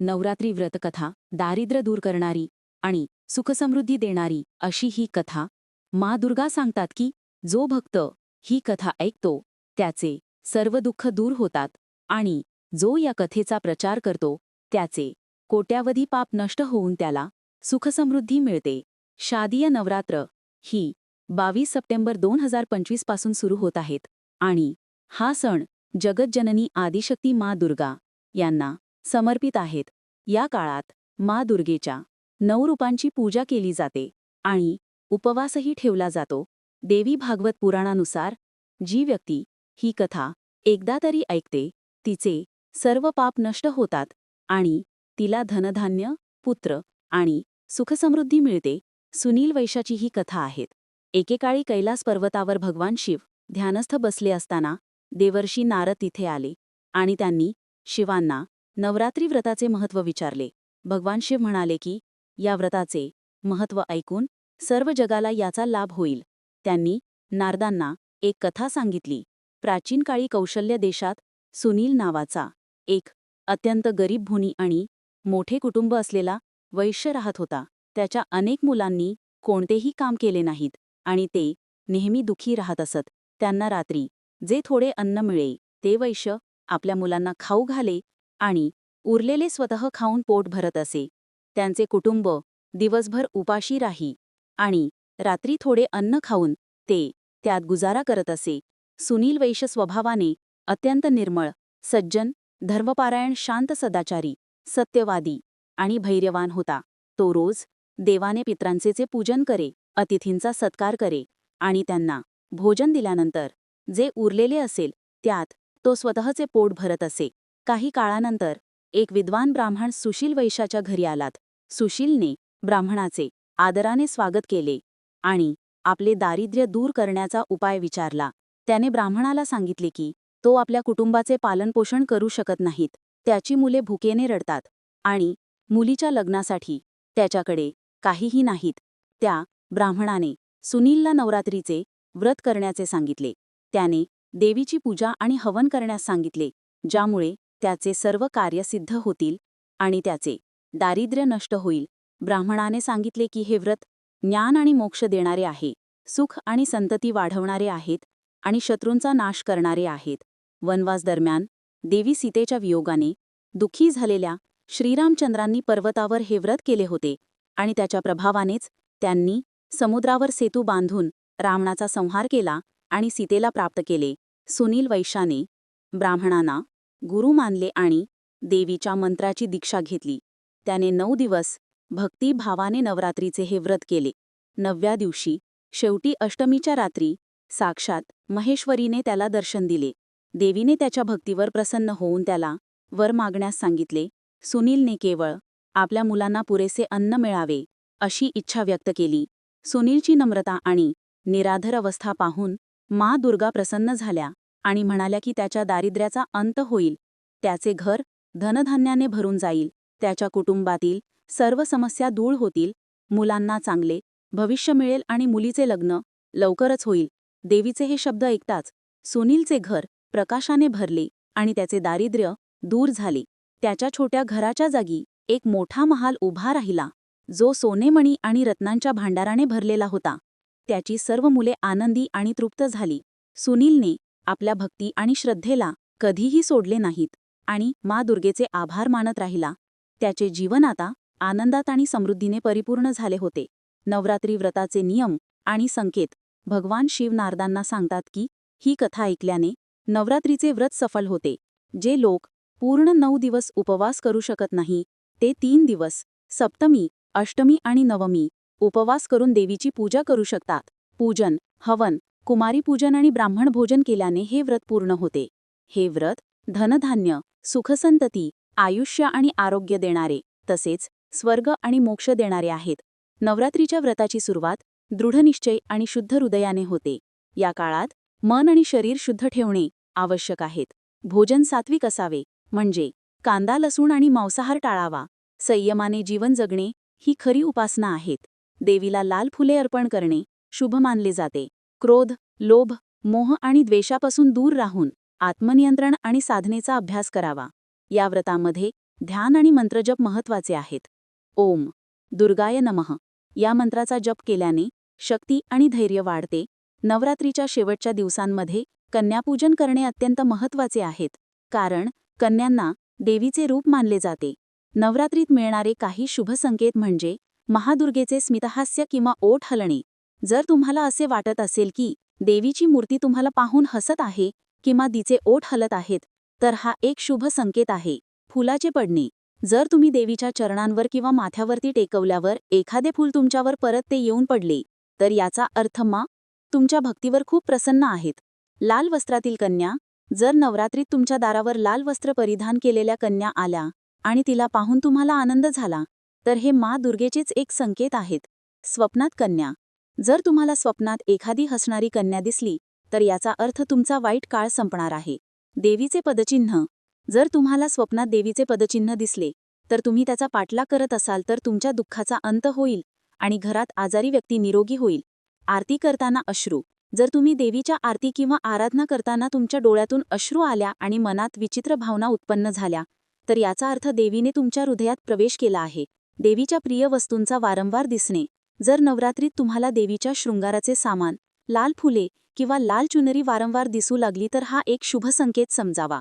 नवरात्री व्रतकथा दारिद्र्य दूर करणारी आणि सुखसमृद्धी देणारी अशी ही कथा. मा दुर्गा सांगतात की जो भक्त ही कथा ऐकतो त्याचे सर्व दुःख दूर होतात आणि जो या कथेचा प्रचार करतो त्याचे कोट्यावधी पाप नष्ट होऊन त्याला सुखसमृद्धी मिळते. शादीय नवरात्र ही बावीस सप्टेंबर दोन हजार पंचवीसपासून सुरू होत आहेत आणि हा सण जगज्जननी आदिशक्ती मा दुर्गा यांना समर्पित आहेत. या काळात मा दुर्गेच्या नऊ रूपांची पूजा केली जाते आणि उपवासही ठेवला जातो. देवी भागवत पुराणानुसार जी व्यक्ती ही कथा एकदा तरी ऐकते तिचे सर्व पाप नष्ट होतात आणि तिला धनधान्य पुत्र आणि सुखसमृद्धी मिळते सुनील वैशाची ही कथा आहेत. एकेकाळी कैलास पर्वतावर भगवान शिव ध्यानस्थ बसले असताना देवर्षी नारद तिथे आले आणि त्यांनी शिवांना नवरात्री व्रताचे महत्त्व विचारले. भगवान शिव म्हणाले की या व्रताचे महत्त्व ऐकून सर्व जगाला याचा लाभ होईल. त्यांनी नारदांना एक कथा सांगितली. प्राचीन काळी कौशल्य देशात सुनील नावाचा एक अत्यंत गरीब भुनी आणि मोठे कुटुंब असलेला वैश्य राहत होता. त्याच्या अनेक मुलांनी कोणतेही काम केले नाहीत आणि ते नेहमी दुखी राहत असत. त्यांना रात्री जे थोडे अन्न मिळे ते वैश्य आपल्या मुलांना खाऊ घाले आणि उरलेले स्वतः खाऊन पोट भरत असे. त्यांचे कुटुंब दिवसभर उपाशी राही आणि रात्री थोडे अन्न खाऊन ते त्यात गुजारा करत असे. सुनील वैश्य स्वभावाने अत्यंत निर्मळ सज्जन धर्मपारायण शांत सदाचारी सत्यवादी आणि भैर्यवान होता. तो रोज देवाने पित्रांचेचे पूजन करे अतिथींचा सत्कार करे आणि त्यांना भोजन दिल्यानंतर जे उरलेले असेल त्यात तो स्वतःचे पोट भरत असे. काही काळानंतर एक विद्वान ब्राह्मण सुशील वैशाच्या घरी आलात. सुशीलने ब्राह्मणाचे आदराने स्वागत केले आणि आपले दारिद्र्य दूर करण्याचा उपाय विचारला. त्याने ब्राह्मणाला सांगितले की तो आपल्या कुटुंबाचे पालनपोषण करू शकत नाहीत त्याची मुले भुकेने रडतात आणि मुलीच्या लग्नासाठी त्याच्याकडे काहीही नाहीत. त्या ब्राह्मणाने सुनीलला नवरात्रीचे व्रत करण्याचे सांगितले. त्याने देवीची पूजा आणि हवन करण्यास सांगितले ज्यामुळे त्याचे सर्व कार्य सिद्ध होतील आणि त्याचे दारिद्र्य नष्ट होईल. ब्राह्मणाने सांगितले की हे व्रत ज्ञान आणि मोक्ष देणारे आहे सुख आणि संतती वाढवणारे आहेत आणि शत्रूंचा नाश करणारे आहेत. वनवास दरम्यान देवी सीतेच्या वियोगाने दुःखी झालेल्या श्रीरामचंद्रांनी पर्वतावर हे व्रत केले होते आणि त्याच्या प्रभावानेच त्यांनी समुद्रावर सेतू बांधून रावणाचा संहार केला आणि सीतेला प्राप्त केले. सुनील वैशाने ब्राह्मणांना गुरु मानले आणि देवीच्या मंत्राची दीक्षा घेतली. त्याने नऊ दिवस भक्तिभावाने नवरात्रीचे हे व्रत केले. नवव्या दिवशी शेवटी अष्टमीच्या रात्री साक्षात महेश्वरीने त्याला दर्शन दिले. देवीने त्याच्या भक्तीवर प्रसन्न होऊन त्याला वर मागण्यास सांगितले सुनीलने केवळ आपल्या मुलांना पुरेसे अन्न मिळावे अशी इच्छा व्यक्त केली. सुनीलची नम्रता आणि निराधर अवस्था पाहून मा दुर्गा प्रसन्न झाल्या. आणि म्हणाल्या की त्याच्या दारिद्र्याचा अंत होईल. त्याचे घर धनधान्याने भरून जाईल. त्याच्या कुटुंबातील सर्व समस्या दूर होतील. मुलांना चांगले भविष्य मिळेल आणि मुलीचे लग्न लवकरच होईल. देवीचे हे शब्द ऐकताच सुनीलचे घर प्रकाशाने भरले आणि त्याचे दारिद्र्य दूर झाले. त्याच्या छोट्या घराच्या जागी एक मोठा महाल उभा राहिला. जो सोनेमणी आणि रत्नांच्या भांडाराने भरलेला होता. त्याची सर्व मुले आनंदी आणि तृप्त झाली. सुनीलने आपल्या भक्ती आणि श्रद्धेला कधीही सोडले नाहीत आणि मा दुर्गेचे आभार मानत राहिला. त्याचे जीवन आता आनंदात आणि समृद्धीने परिपूर्ण झाले होते. नवरात्री व्रताचे नियम आणि संकेत भगवान शिव नारदांना सांगतात की ही कथा ऐकल्याने नवरात्रीचे व्रत सफल होते. जे लोक पूर्ण नऊ दिवस उपवास करू शकत नाही ते तीन दिवस सप्तमी अष्टमी आणि नवमी उपवास करून देवीची पूजा करू शकतात. पूजन हवन कुमारी पूजन आणि ब्राह्मण भोजन केल्याने हे व्रत पूर्ण होते. हे व्रत धनधान्य सुखसंतती आयुष्य आणि आरोग्य देणारे तसेच स्वर्ग आणि मोक्ष देणारे आहेत. नवरात्रीच्या व्रताची सुरुवात दृढनिश्चय आणि शुद्ध हृदयाने होते. या काळात मन आणि शरीर शुद्ध ठेवणे आवश्यक आहेत. भोजन सात्विक असावे म्हणजे कांदा लसूण आणि मांसाहार टाळावा. संयमाने जीवन जगणे ही खरी उपासना आहेत. देवीला लाल फुले अर्पण करणे शुभ मानले जाते. क्रोध लोभ मोह आणि द्वेषापासून दूर राहून आत्मनियंत्रण आणि साधनेचा अभ्यास करावा. या व्रतामध्ये ध्यान आणि मंत्रजप महत्त्वाचे आहेत. ओम. दुर्गाय नमः. या मंत्राचा जप केल्याने शक्ती आणि धैर्य वाढते. नवरात्रीच्या शेवटच्या दिवसांमध्ये कन्यापूजन करणे अत्यंत महत्त्वाचे आहेत. कारण कन्यांना देवीचे रूप मानले जाते. नवरात्रीत मिळणारे काही शुभ संकेत म्हणजे महादुर्गेचे स्मितहास्य किंवा ओठ हलणे. जर तुम्हाला असे वाटत असेल की देवीची मूर्ती तुम्हाला पाहून हसत आहे किंवा तिचे ओठ हलत आहेत तर हा एक शुभ संकेत आहे. फुलाचे पडणे. जर तुम्ही देवीच्या चरणांवर किंवा माथ्यावरती टेकवल्यावर एखादे फूल तुमच्यावर परत ते येऊन पडले तर याचा अर्थ मा तुमच्या भक्तीवर खूप प्रसन्न आहेत. लाल वस्त्रातील कन्या. जर नवरात्रीत तुमच्या दारावर लाल वस्त्र परिधान केलेल्या कन्या आल्या आणि तिला पाहून तुम्हाला आनंद झाला तर हे मा दुर्गेचेच एक संकेत आहेत. स्वप्नात कन्या. जर तुम्हाला स्वप्नात एखादी हसणारी कन्या दिसली तर याचा अर्थ तुमचा वाईट काळ संपणार आहे. देवीचे पदचिन्ह. जर तुम्हाला स्वप्नात देवीचे पदचिन्ह दिसले तर तुम्ही त्याचा पाठलाग करत असाल तर तुमच्या दुःखाचा अंत होईल आणि घरात आजारी व्यक्ती निरोगी होईल. आरती करताना अश्रू. जर तुम्ही देवीच्या आरती किंवा आराधना करताना तुमच्या डोळ्यातून अश्रू आल्या आणि मनात विचित्र भावना उत्पन्न झाल्या तर याचा अर्थ देवीने तुमच्या हृदयात प्रवेश केला आहे. देवीच्या प्रिय वस्तूंचा वारंवार दिसणे. जर नवरात्रीत तुम्हाला देवीच्या शृंगाराचे सामान लाल फुले किंवा लाल चुनरी वारंवार दिसू लागली तर हा एक शुभ संकेत समजावा.